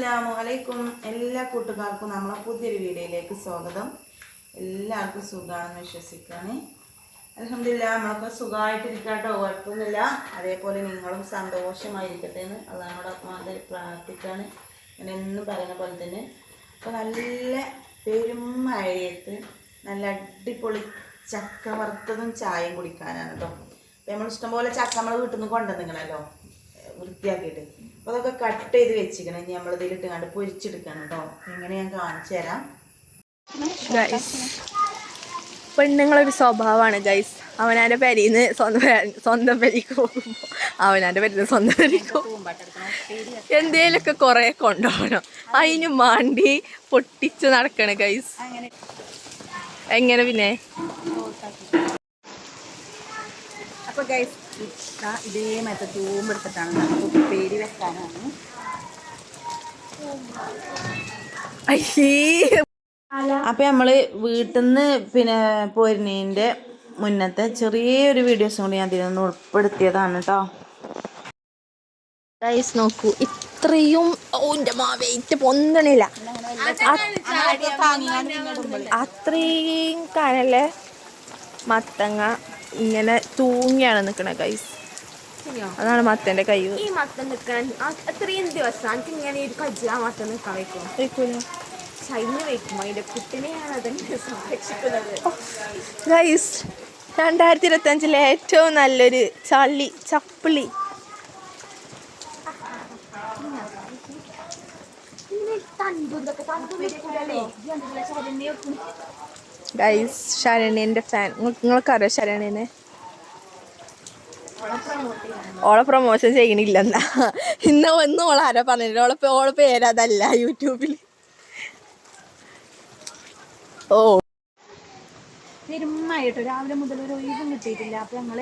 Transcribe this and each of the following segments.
അസ്സലാമു അലൈക്കും. എല്ലാ കൂട്ടുകാർക്കും നമ്മളെ പുതിയൊരു വീഡിയോയിലേക്ക് സ്വാഗതം. എല്ലാവർക്കും സുഖമാണെന്ന് വിശ്വസിക്കുകയാണ്. അലഹമില്ല നമ്മളൊക്കെ സുഖമായിട്ടിരിക്കട്ടോ കുഴപ്പമൊന്നുമില്ല. അതേപോലെ നിങ്ങളും സന്തോഷമായിരിക്കട്ടെ എന്ന് അള്ളഹാനോടൊപ്പം അത് പ്രാർത്ഥിക്കുകയാണ് ഞാൻ എന്നും പറയുന്ന പോലെ തന്നെ. അപ്പോൾ നല്ല പെരും മഴയത്ത് നല്ല അടിപൊളി ചക്ക വറുത്തതും ചായയും കുടിക്കാനാണ് കേട്ടോ അപ്പോൾ നമ്മൾ ഇഷ്ടംപോലെ ചക്ക നമ്മൾ വീട്ടിൽ നിന്ന് കൊണ്ടുവന്നിങ്ങനല്ലോ വൃത്തിയാക്കിയിട്ട്. അപ്പോൾ അതൊക്കെ കട്ട് ചെയ്ത് വെച്ചിരിക്കണം. ഇനി നമ്മൾ ഇതിലിട്ട് കണ്ട് പൊരിച്ചെടുക്കണം കേട്ടോ ഇങ്ങനെ ഞാൻ കാണിച്ചു തരാം. പെണ്ണുങ്ങളൊരു സ്വഭാവമാണ് ഗൈസ് അവനാന്റെ പെരീന്ന് സ്വന്തം സ്വന്തം പെരിക്ക് പോകുമ്പോൾ അവനാന്റെ പെരീന്ന് സ്വന്തം പെരിക്ക് പോകും എന്തേലൊക്കെ കുറേ കൊണ്ടുപോകണം അതിന് മാണ്ടി പൊട്ടിച്ച് നടക്കണ ഗൈസ് എങ്ങനെ പിന്നെ? അപ്പോൾ ഗൈസ് ഇതേ മറ്റേ തൂമ്പെടുത്തിട്ടാണ് നമുക്ക് പേര് വെക്കാനാണ് അപ്പൊ അപ്പോൾ നമ്മൾ വീട്ടിൽ നിന്ന് പിന്നെ പോരുന്നതിന്റെ മുന്നത്തെ ചെറിയൊരു വീഡിയോസും കൂടി ഞാൻ ഇതിനൊന്ന് ഉൾപ്പെടുത്തിയതാണ് കേട്ടോ ഗൈസ് നോക്കൂ ഇത്രയും ഓന്റെ മാ വെയിറ്റ് പൊന്തണില്ല അത്രയും കഴല മത്തങ്ങ ഇങ്ങനെ തൂങ്ങിയാണ് നിക്കണേ ഗൈസ് അതാണ് മത്തന്റെ കൈ. ഈ മത്തൻ നിൽക്കാൻ അത്രയും ദിവസം എനിക്ക് ഇങ്ങനെ ഒരു കജ്ജ ആ മത്തം നിൽക്കാൻ വെക്കും. ശൈന് വെക്കും അതിന്റെ കുട്ടിനെയാണ് അതിനെ സംരക്ഷിക്കുന്നത്. ഗൈസ് രണ്ടായിരത്തി ഇരുപത്തി അഞ്ചിലെ ഏറ്റവും നല്ലൊരു ചള്ളി ചപ്പിളി. ഗൈസ് ശരണ്യന്റെ ഫാൻ നിങ്ങൾക്കറിയോ ശരണ്യനെ? ഓളെ പ്രൊമോഷൻ ചെയ്യണില്ലെന്നാ. ഇന്ന് ഒന്ന് ഓളെ ആരാ പറഞ്ഞില്ല ഓളെ ഓളെ പേരതല്ല യൂട്യൂബിൽ ഓ. പെരുമായിട്ട് രാവിലെ മുതൽ ഒരു ഒഴിവും കിട്ടിയിട്ടില്ല. അപ്പോൾ ഞങ്ങൾ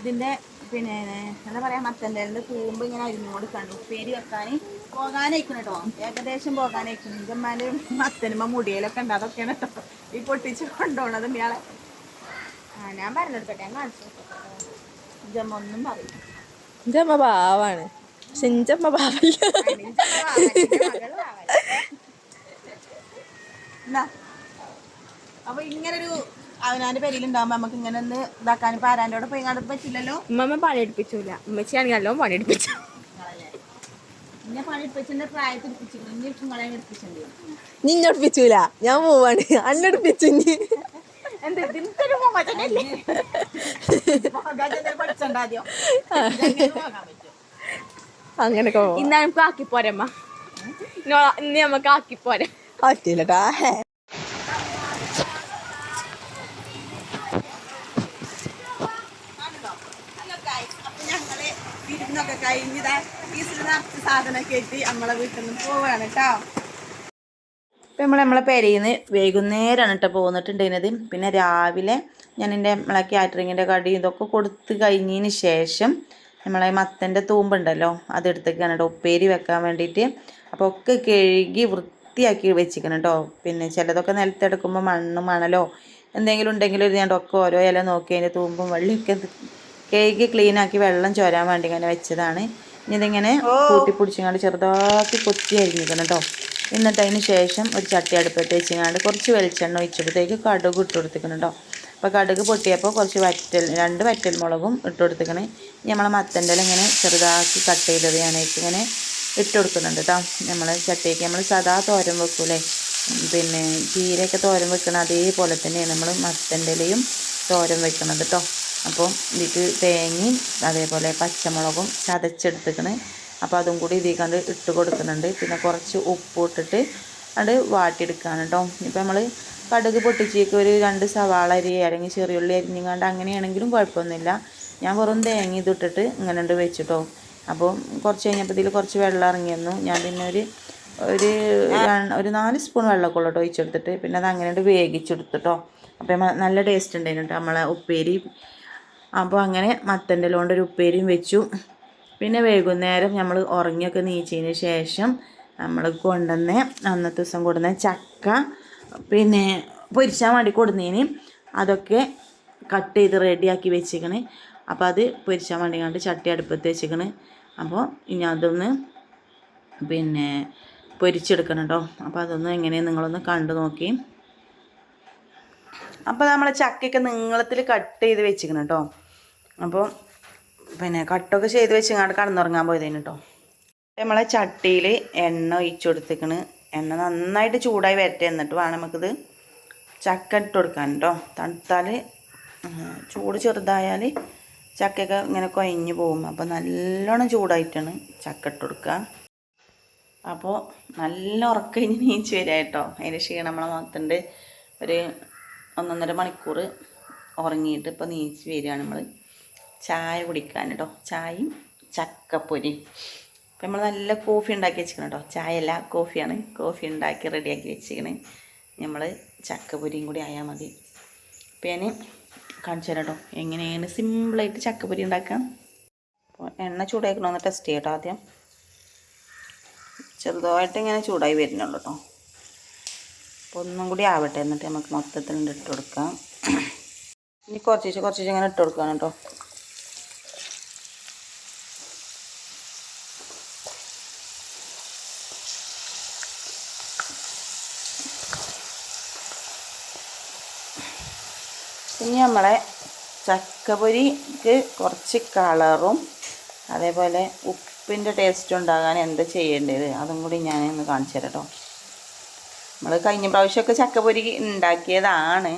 ഇതിന്റെ പിന്നെ എന്താ പറയുക മത്തന്റെ കൂമ്പ് ഇങ്ങനെ അരിഞ്ഞോട് കണ്ടു. ഉപ്പേരി വെക്കാൻ പോകാനയക്കണം കേട്ടോ. ഏകദേശം പോകാനയക്കണം ഇതമ്മാന്റെ മത്തനുമ്മ മുടിയിലൊക്കെ ഉണ്ട്. അതൊക്കെയാണ് കേട്ടോ. ഈ പൊട്ടിച്ച് കൊണ്ടുപോകണത് ഇയാളെ. ആ ഞാൻ പറഞ്ഞെടുക്കട്ടെ. ഞാൻ കാണിച്ചു ഇതമ്മ ഒന്നും പറയും ഇഞ്ചമ്മ പാവാണ്. പക്ഷെ ഇഞ്ചമ്മ പാവല്ല. അപ്പൊ ഇങ്ങനൊരു അവനാന്റെ പെരിയിലുണ്ടാവുമ്പോ നമുക്ക് ഇങ്ങനെ ഒന്ന് ഇതാക്കാൻ ഇപ്പൊ ആരാന്റെ കൂടെ പോയി കണ്ടത് പറ്റില്ലല്ലോ? ഉമ്മമ്മ പണിയെടുപ്പിച്ചൂല. ഉമ്മച്ചിയാണെങ്കിൽ നല്ലോണം പണിയെടുപ്പിച്ചു. നിന്നെ നിന്നൊടുപ്പിച്ചൂല ഞാൻ പോവാണ്. അന്നെടുപ്പിച്ചു ഇനി. പോവാം ഇന്ന് നമുക്ക് ആക്കിപ്പോരമ്മ. ഇന്ന് നമുക്ക് ആക്കിപ്പോരെ. പറ്റില്ലട്ടാ ഹലോ ഗൈസ് അപ്പൊ ഞങ്ങൾ വിരുന്നൊക്കെ കഴിഞ്ഞതാ നമ്മളെ പോവാണ് ഇപ്പം നമ്മൾ നമ്മളെ പെരയിൽ നിന്ന് വൈകുന്നേരമാണ് കേട്ടോ പോന്നിട്ടുണ്ടായിരുന്നത്. പിന്നെ രാവിലെ ഞാൻ എന്റെ നമ്മളെ കാറ്ററിങ്ങിന്റെ കടി ഇതൊക്കെ കൊടുത്ത് കഴിഞ്ഞതിന് ശേഷം നമ്മളെ മത്തന്റെ തൂമ്പുണ്ടല്ലോ അതെടുത്തേക്കാണ് കേട്ടോ ഉപ്പേരി വെക്കാൻ വേണ്ടിയിട്ട്. അപ്പോൾ ഒക്കെ കഴുകി വൃത്തിയാക്കി വെച്ചിരിക്കണം കേട്ടോ പിന്നെ ചിലതൊക്കെ നിലത്തെടുക്കുമ്പോൾ മണ്ണും മണലോ എന്തെങ്കിലും ഉണ്ടെങ്കിലും ഞാൻ ഒക്കെ ഓരോ ഇല നോക്കി അതിന്റെ തൂമ്പും വെള്ളിയൊക്കെ കഴുകി ക്ലീനാക്കി വെള്ളം ചോരാൻ വേണ്ടി ഇങ്ങനെ വെച്ചതാണ്. ഇനി ഇതിങ്ങനെ കൂട്ടി പിടിച്ചിങ്ങാണ്ട് ചെറുതാക്കി കൊത്തി അരിഞ്ഞിരിക്കണം കേട്ടോ എന്നിട്ട് അതിന് ശേഷം ഒരു ചട്ടി അടുപ്പത്ത് വെച്ചിങ്ങാണ്ട് കുറച്ച് വെളിച്ചെണ്ണ ഒഴിച്ചപ്പോഴത്തേക്ക് കടുക് ഇട്ട് കൊടുത്തിക്കണം കേട്ടോ അപ്പോൾ കടുക് പൊട്ടിയപ്പോൾ കുറച്ച് വറ്റൽ രണ്ട് വറ്റൽ മുളകും ഇട്ട് കൊടുത്തിക്കണേ ഇനി നമ്മളെ മത്തന്റെ ഇങ്ങനെ ചെറുതാക്കി കട്ട് ചെയ്തത് ഞാനേക്ക് ഇങ്ങനെ ഇട്ട് കൊടുക്കുന്നുണ്ട് കേട്ടോ നമ്മൾ ചട്ടിയൊക്കെ നമ്മൾ സദാ തോരൻ വെക്കൂലേ? പിന്നെ ചീരയൊക്കെ തോരൻ വെക്കണ അതേപോലെ തന്നെയാണ് നമ്മൾ മത്തന്റെ ഇലയും തോരൻ വെക്കണത് കേട്ടോ അപ്പോൾ ഇതിക്ക് തേങ്ങയും അതേപോലെ പച്ചമുളകും ചതച്ചെടുത്തിക്കണ്. അപ്പോൾ അതും കൂടി ഇതിൽ ഇട്ട് കൊടുക്കുന്നുണ്ട്. പിന്നെ കുറച്ച് ഉപ്പ് ഇട്ടിട്ട് അത് വാട്ടിയെടുക്കുകയാണ് കേട്ടോ ഇപ്പം നമ്മൾ കടുക് പൊട്ടിച്ചേക്ക് ഒരു രണ്ട് സവാള അരി അല്ലെങ്കിൽ ചെറിയുള്ളി അരിഞ്ഞങ്ങാണ്ട് അങ്ങനെയാണെങ്കിലും കുഴപ്പമൊന്നുമില്ല. ഞാൻ വെറും തേങ്ങ ഇതിട്ടിട്ട് ഇങ്ങനെ ഉണ്ട് വെച്ചിട്ടോ. അപ്പോൾ കുറച്ച് കഴിഞ്ഞപ്പോൾ ഇതിൽ കുറച്ച് വെള്ളം ഇറങ്ങിയിരുന്നു ഞാൻ പിന്നെ ഒരു ഒരു ഒരു നാല് സ്പൂൺ വെള്ളമൊക്കെ കേട്ടോ ഒഴിച്ചെടുത്തിട്ട് പിന്നെ അത് അങ്ങനെ വേവിച്ചെടുത്തിട്ടോ അപ്പം നല്ല ടേസ്റ്റ് ഉണ്ടായിരുന്നു കേട്ടോ നമ്മളെ ഉപ്പേരി. അപ്പോൾ അങ്ങനെ മത്തന്റെ ലോണ്ട് ഒരു ഉപ്പേരിയും വെച്ചു. പിന്നെ വൈകുന്നേരം നമ്മൾ ഉറങ്ങിയൊക്കെ നീച്ചതിന് ശേഷം നമ്മൾ കൊണ്ടുവന്ന് അന്നത്തെ ദിവസം കൊടുന്ന ചക്ക പിന്നെ പൊരിച്ചാൻ വേണ്ടി കൊടുന്നതിന് അതൊക്കെ കട്ട് ചെയ്ത് റെഡിയാക്കി വെച്ചേക്കണ് അപ്പോൾ അത് പൊരിച്ചാൻ വേണ്ടി കണ്ട് ചട്ടി അടുപ്പത്ത് വെച്ചേക്കണ് അപ്പോൾ ഇനി അതൊന്ന് പിന്നെ പൊരിച്ചെടുക്കണം കേട്ടോ അപ്പോൾ അതൊന്ന് എങ്ങനെയാണ് നിങ്ങളൊന്ന് കണ്ടു നോക്കി. അപ്പോൾ നമ്മൾ ചക്കയൊക്കെ നീളത്തിൽ കട്ട് ചെയ്ത് വെച്ചിരിക്കണം കേട്ടോ അപ്പോൾ പിന്നെ കട്ടൊക്കെ ചെയ്ത് വെച്ച് ഇങ്ങോട്ട് കടന്നുറങ്ങാൻ പോയതേനു കേട്ടോ നമ്മളെ ചട്ടിയിൽ എണ്ണ ഒഴിച്ചു കൊടുത്തേക്കണ്. എണ്ണ നന്നായിട്ട് ചൂടായി വരട്ടെ എന്നിട്ട് വേണം നമുക്കിത് ചക്ക ഇട്ട് കൊടുക്കാൻ കേട്ടോ തണുത്താൽ ചൂട് ചെറുതായാൽ ചക്കയൊക്കെ ഇങ്ങനെ കുഴഞ്ഞു പോകും. അപ്പോൾ നല്ലോണം ചൂടായിട്ടാണ് ചക്ക ഇട്ട് കൊടുക്കുക അപ്പോൾ നല്ല ഉറക്കം ഇനി നീച്ച് വരിക കേട്ടോ അതിന്റെ ക്ഷീണം നമ്മളെ മൊത്തത്തിന്റെ ഒരു ഒന്നൊന്നര മണിക്കൂർ ഉറങ്ങിയിട്ട് ഇപ്പോൾ നീച്ച് വരികയാണ് നമ്മൾ ചായ കുടിക്കാൻ കേട്ടോ ചായയും ചക്കപ്പൊരി. അപ്പം നമ്മൾ നല്ല കോഫി ഉണ്ടാക്കി വെച്ചിരിക്കണം കേട്ടോ. ചായ അല്ല കോഫിയാണ്. കോഫി ഉണ്ടാക്കി റെഡിയാക്കി വെച്ചിരിക്കണ്. നമ്മൾ ചക്കപ്പൊരിയും കൂടി ആയാൽ മതി. അപ്പം ഞാൻ കാണിച്ചു തരാം കേട്ടോ. എങ്ങനെയാണ് സിമ്പിളായിട്ട് ചക്കപ്പൊരി ഉണ്ടാക്കാം അപ്പോൾ എണ്ണ ചൂടാക്കണമെന്ന് ടെസ്റ്റ് ചെയ്യട്ടോ ആദ്യം. ചെറുതായിട്ട് ഇങ്ങനെ ചൂടായി വരുന്നുള്ളൂ കേട്ടോ. അപ്പോൾ ഒന്നും കൂടി ആവട്ടെ. എന്നിട്ട് നമുക്ക് മൊത്തത്തിൽ ഇട്ട് കൊടുക്കാം. ഇനി കുറച്ച് കുറച്ച് ഇങ്ങനെ ഇട്ട് കൊടുക്കാം കേട്ടോ. നമ്മളെ ചക്കപൊരിക്ക് കുറച്ച് കളറും അതേപോലെ ഉപ്പിന്റെ ടേസ്റ്റ് ഉണ്ടാകാൻ എന്താ ചെയ്യേണ്ടത്? അതും കൂടി ഞാൻ ഒന്ന് കാണിച്ചു തരാം കേട്ടോ നമ്മൾ കഴിഞ്ഞ പ്രാവശ്യമൊക്കെ ചക്കപ്പൊരി ഉണ്ടാക്കിയതാണ്.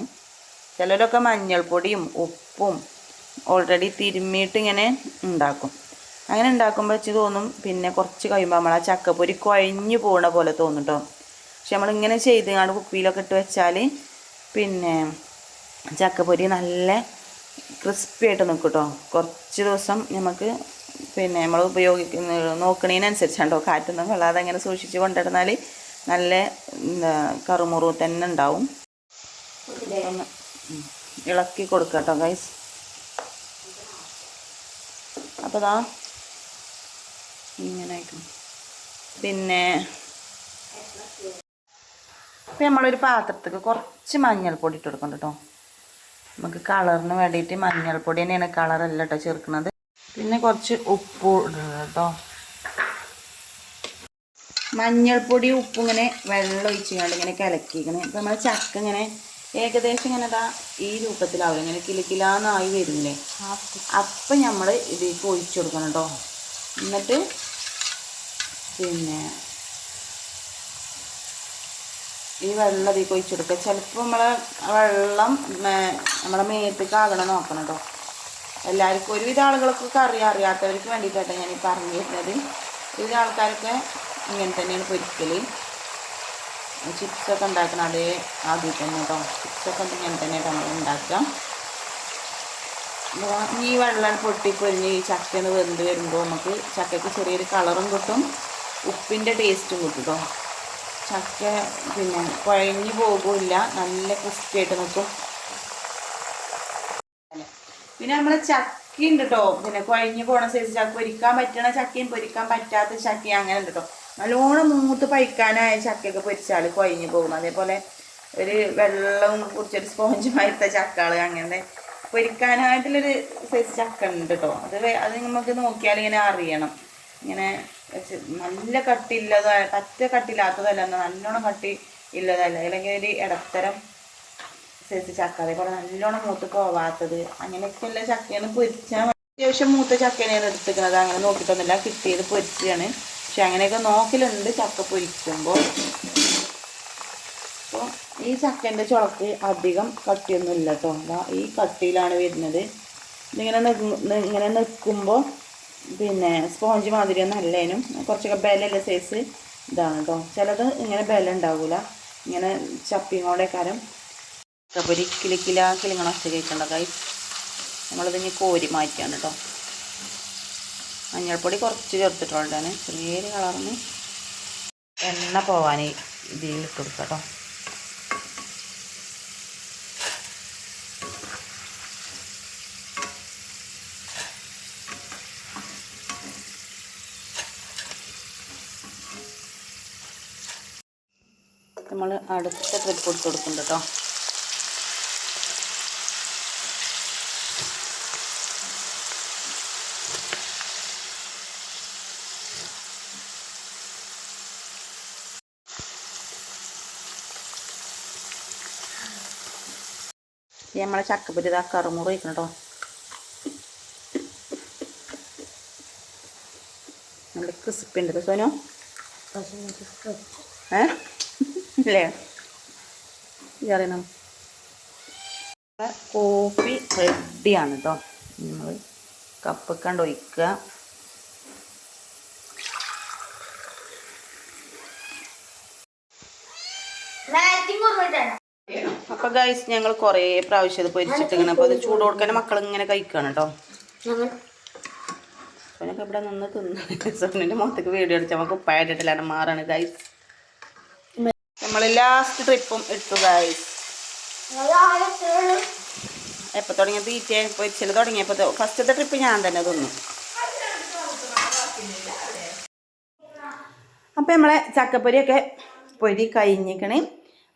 ചിലരൊക്കെ മഞ്ഞൾപ്പൊടിയും ഉപ്പും ഓൾറെഡി തിരുമ്മിയിട്ട് ഇങ്ങനെ ഉണ്ടാക്കും. അങ്ങനെ ഉണ്ടാക്കുമ്പോൾ വെച്ച് തോന്നും പിന്നെ കുറച്ച് കഴിയുമ്പോൾ നമ്മൾ ആ ചക്കപ്പൊരി കുഴഞ്ഞു പോകണ പോലെ തോന്നും കേട്ടോ പക്ഷെ നമ്മളിങ്ങനെ ചെയ്ത് കാണും കുപ്പിയിലൊക്കെ ഇട്ട് വെച്ചാൽ പിന്നെ ചക്കപ്പൊരി നല്ല ക്രിസ്പി ആയിട്ട് നിൽക്കും കേട്ടോ കുറച്ച് ദിവസം നമുക്ക് പിന്നെ നമ്മൾ ഉപയോഗിക്കുന്ന നോക്കണതിനനുസരിച്ചാണ്ടോ കാറ്റൊന്നും കൊള്ളാതെ അങ്ങനെ സൂക്ഷിച്ച് കൊണ്ടിരുന്നാൽ നല്ല എന്താ കറുമുറു തന്നെ ഉണ്ടാവും. ഒന്ന് ഇളക്കി കൊടുക്കുക കേട്ടോ ഗൈസ് അപ്പോൾ ഇതാ ഇങ്ങനെ. പിന്നെ ഇപ്പം നമ്മളൊരു പാത്രത്തേക്ക് കുറച്ച് മഞ്ഞൾപ്പൊടി ഇട്ട് കൊടുക്കണം കേട്ടോ നമുക്ക് കളറിന് വേണ്ടിയിട്ട് മഞ്ഞൾപ്പൊടി തന്നെയാണ് കളറല്ല കേട്ടോ ചേർക്കുന്നത്. പിന്നെ കുറച്ച് ഉപ്പ് ഇടണം കേട്ടോ മഞ്ഞൾപ്പൊടി ഉപ്പ് ഇങ്ങനെ വെള്ളം ഒഴിച്ചുകൊണ്ട് ഇങ്ങനെ കലക്കിക്കണേ ഇപ്പം നമ്മൾ ചക്ക ഇങ്ങനെ ഏകദേശം ഇങ്ങനെ ഇതാ ഈ രൂപത്തിലാവില്ല ഇങ്ങനെ കിലുക്കിലാന്നായി വരില്ലേ അപ്പം നമ്മൾ ഇതിലേക്ക് ഒഴിച്ചു കൊടുക്കണം കേട്ടോ എന്നിട്ട് പിന്നെ ഈ വെള്ളം ഇതിലേക്ക് ഒഴിച്ചു കൊടുക്കുക ചിലപ്പോൾ നമ്മളെ വെള്ളം നമ്മളെ മേത്തേക്ക് ആകണം നോക്കണം കേട്ടോ എല്ലാവർക്കും ഒരുവിധ ആളുകൾക്കൊക്കെ അറിയാം അറിയാത്തവർക്ക് വേണ്ടിയിട്ടാണ് ഞാൻ ഈ പറഞ്ഞു തരുന്നത് ഒരുവിധ ആൾക്കാരൊക്കെ ഇങ്ങനെ തന്നെയാണ് പൊരിക്കൽ ചിപ്സൊക്കെ ഉണ്ടാക്കണം അതേ ആദ്യം തന്നെ കേട്ടോ ചിപ്സൊക്കെ ഇങ്ങനെ തന്നെ നമ്മൾ ഉണ്ടാക്കുക. ഈ വെള്ളം പൊട്ടിപ്പൊരിഞ്ഞ് ഈ ചക്കന്ന് വെന്ത് വരുമ്പോൾ നമുക്ക് ചക്കയ്ക്ക് ചെറിയൊരു കളറും കിട്ടും. ഉപ്പിന്റെ ടേസ്റ്റും കിട്ടും കേട്ടോ ചക്ക പിന്നെ കുഴഞ്ഞു പോകില്ല നല്ല ക്രിസ്പി ആയിട്ട് നിൽക്കും. പിന്നെ നമ്മൾ ചക്ക ഉണ്ട് കേട്ടോ പിന്നെ കുഴഞ്ഞു പോണ സൈസ് ചക്ക. പൊരിക്കാൻ പറ്റണ ചക്കയും പൊരിക്കാൻ പറ്റാത്ത ചക്കയും അങ്ങനെ ഉണ്ട് കേട്ടോ നല്ലോണം മൂത്ത് പഴിക്കാനായ ചക്കയൊക്കെ പൊരിച്ചാൽ കുഴഞ്ഞു പോകും. അതേപോലെ ഒരു വെള്ളം കുറിച്ചൊരു സ്പോഞ്ച് മരുത്ത ചക്കകൾ അങ്ങനെ പൊരിക്കാനായിട്ടുള്ളൊരു സൈസ് ചക്ക ഉണ്ട് കേട്ടോ അത് അത് നമുക്ക് നോക്കിയാൽ ഇങ്ങനെ അറിയണം. ഇങ്ങനെ നല്ല കട്ടിയില്ലതായ പറ്റ കട്ടില്ലാത്തതല്ല എന്നാൽ നല്ലോണം കട്ടി ഇല്ലതല്ല. അല്ലെങ്കിൽ ഒരു ഇടത്തരം സൈസ് ചക്ക. അതേപോലെ നല്ലോണം മൂത്ത് പോവാത്തത്. അങ്ങനെയൊക്കെയുള്ള ചക്കയാണ് പൊരിച്ചാൽ അത്യാവശ്യം മൂത്ത ചക്കനെയാണ് എടുത്തിരിക്കുന്നത്. അങ്ങനെ നോക്കിയിട്ടൊന്നുമില്ല. കിട്ടിയത് പൊരിച്ചാണ് പക്ഷെ അങ്ങനെയൊക്കെ നോക്കലുണ്ട് ചക്ക പൊരിക്കുമ്പോൾ. അപ്പോൾ ഈ ചക്കന്റെ ചുളക്ക് അധികം കട്ടിയൊന്നും ഇല്ല കേട്ടോ ഈ കട്ടിയിലാണ് വരുന്നത്. ഇതിങ്ങനെ നിക്ക് നി- ഇങ്ങനെ നിൽക്കുമ്പോൾ പിന്നെ സ്പോഞ്ച് മാതിരി ഒന്നും അല്ലേനും. കുറച്ചൊക്കെ ബലല്ല സൈസ് ഇതാണ് കേട്ടോ ചിലത് ഇങ്ങനെ ബല ഉണ്ടാവില്ല ഇങ്ങനെ ചപ്പിയും കൂടെ കാരം കബരി കിളിക്കില കിളിങ്ങണ ഒച്ച കേൾക്കേണ്ട കൈ ഇനി കോരി മാറ്റിയാണ് കേട്ടോ മഞ്ഞൾപ്പൊടി കുറച്ച് ചേർത്തിട്ടുള്ളതാണ്. ചെറിയൊരു കളറിന് എണ്ണ പോവാൻ ഇതിൽ ഇട്ട് കൊടുക്കാം കേട്ടോ നമ്മൾ അടുത്ത ട്രിപ്പ് കൊടുത്ത് കൊടുക്കുന്നുണ്ട് കേട്ടോ നമ്മളെ ചക്കപ്പറ്റി ഇതാ കറുമുറ വയ്ക്കണം കേട്ടോ നല്ല ക്രിസ്പി ഉണ്ട് സോനു. ഏ? ഇല്ലേ ഈ അറിയണം. കോഫി റെഡിയാണ് കേട്ടോ നമ്മൾ കപ്പ് കണ്ട് ഒഴിക്കുക അപ്പൊ ഗൈസ് ഞങ്ങൾ കുറേ പ്രാവശ്യം ഇത് പൊരിച്ചിട്ടിങ്ങനെ അപ്പൊ അത് ചൂട് കൊടുക്കാൻ മക്കൾ ഇങ്ങനെ കഴിക്കാണ് കേട്ടോ സോനൊക്കെ ഇവിടെ നിന്ന് തിന്നു. സോനിന്റെ മുഖത്തേക്ക് വീഡിയോ അടിച്ചാൽ നമുക്ക് ഉപ്പായിട്ടിട്ടില്ല മാറാണ് ഗൈസ് നമ്മൾ ലാസ്റ്റ് ട്രിപ്പും എടുത്തു ഗൈസ് എപ്പോൾ തുടങ്ങിയ തീറ്റ പൊരിച്ചിൽ തുടങ്ങിയപ്പോൾ ഫസ്റ്റത്തെ ട്രിപ്പ് ഞാൻ തന്നെ തിന്നു. അപ്പോൾ നമ്മളെ ചക്കപ്പൊരിയൊക്കെ പൊരി കഴിഞ്ഞിക്കണേ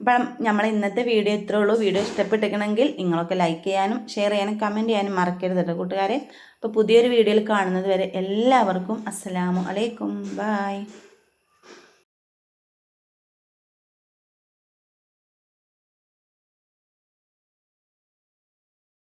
അപ്പം നമ്മൾ ഇന്നത്തെ വീഡിയോ ഇത്രേ ഉള്ളൂ. വീഡിയോ ഇഷ്ടപ്പെട്ടിരിക്കണമെങ്കിൽ നിങ്ങളൊക്കെ ലൈക്ക് ചെയ്യാനും ഷെയർ ചെയ്യാനും കമന്റ് ചെയ്യാനും മറക്കരുത് കേട്ടോ കൂട്ടുകാരെ. അപ്പോൾ പുതിയൊരു വീഡിയോയിൽ കാണുന്നത് വരെ എല്ലാവർക്കും അസ്സലാമു അലൈക്കും. ബായ്